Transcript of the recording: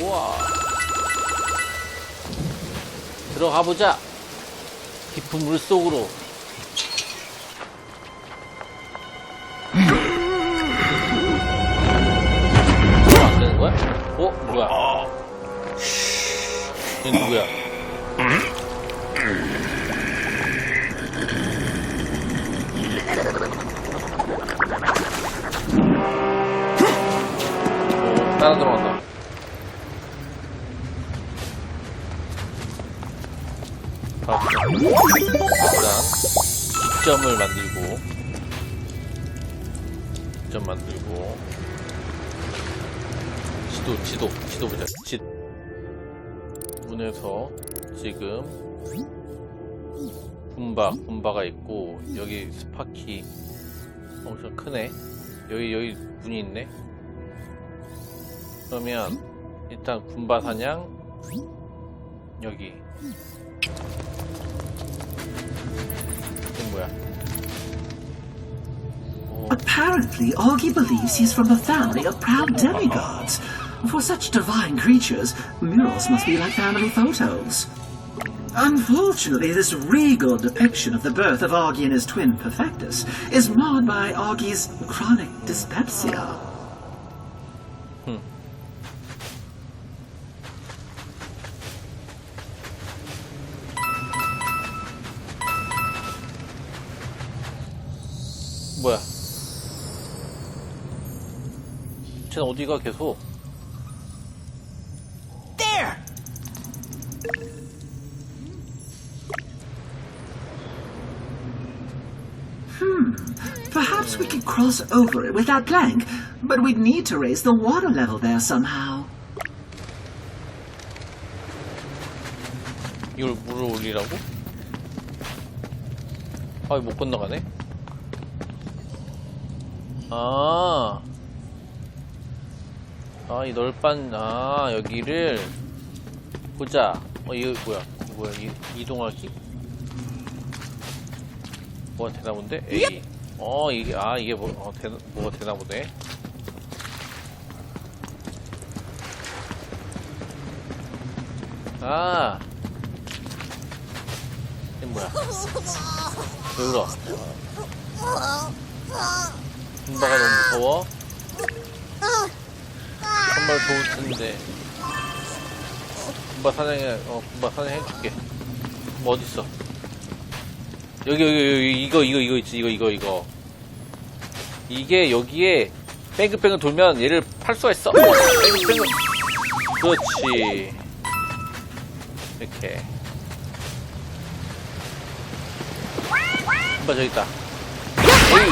우와. 들어가 보자. 깊은 물 속으로. 안 되는 거야? 어? 뭐야? 얘 누구야? 오, 따라 들어간다. 자, 일단 기점을 만들고 기점 만들고 지도 지도 지도 보자 지. 문에서 지금 군바 군바가 있고 여기 스파키 엄청 크네. 여기 여기 문이 있네. 그러면 일단 군바 사냥 여기 Apparently, Augie believes he's from a family of proud demigods. For such divine creatures, murals must be like family photos. Unfortunately, this regal depiction of the birth of Augie and his twin Perfectus is marred by Augie's chronic dyspepsia. 뭐야 쟤는 어디가 계속 There! Hmm. Perhaps we could cross over it with that plank, but we'd need to raise the water level there somehow. 이걸 물을 올리라고? 아, 못 건너가네? 아. 아, 이 널빤, 아, 여기를. 보자. 어, 이거 뭐야? 이거 뭐야? 이, 이동하기? 뭐가 되나 본데? A. 어, 이게, 아, 이게 뭐, 어, 되나, 뭐가 되나 보네. 아. 이게 뭐야? 왜 울어? 군바가 너무 무서워? 정말 좋을 텐데. 군바 사냥해, 어, 군바 사냥해줄게. 뭐 어딨어? 여기, 여기, 여기, 이거, 이거, 이거 있지, 이거, 이거, 이거. 이게 여기에 뺑글뺑글 돌면 얘를 팔 수가 있어. 뺑글뺑글. 그렇지. 이렇게. 군바 저기 있다. 에이.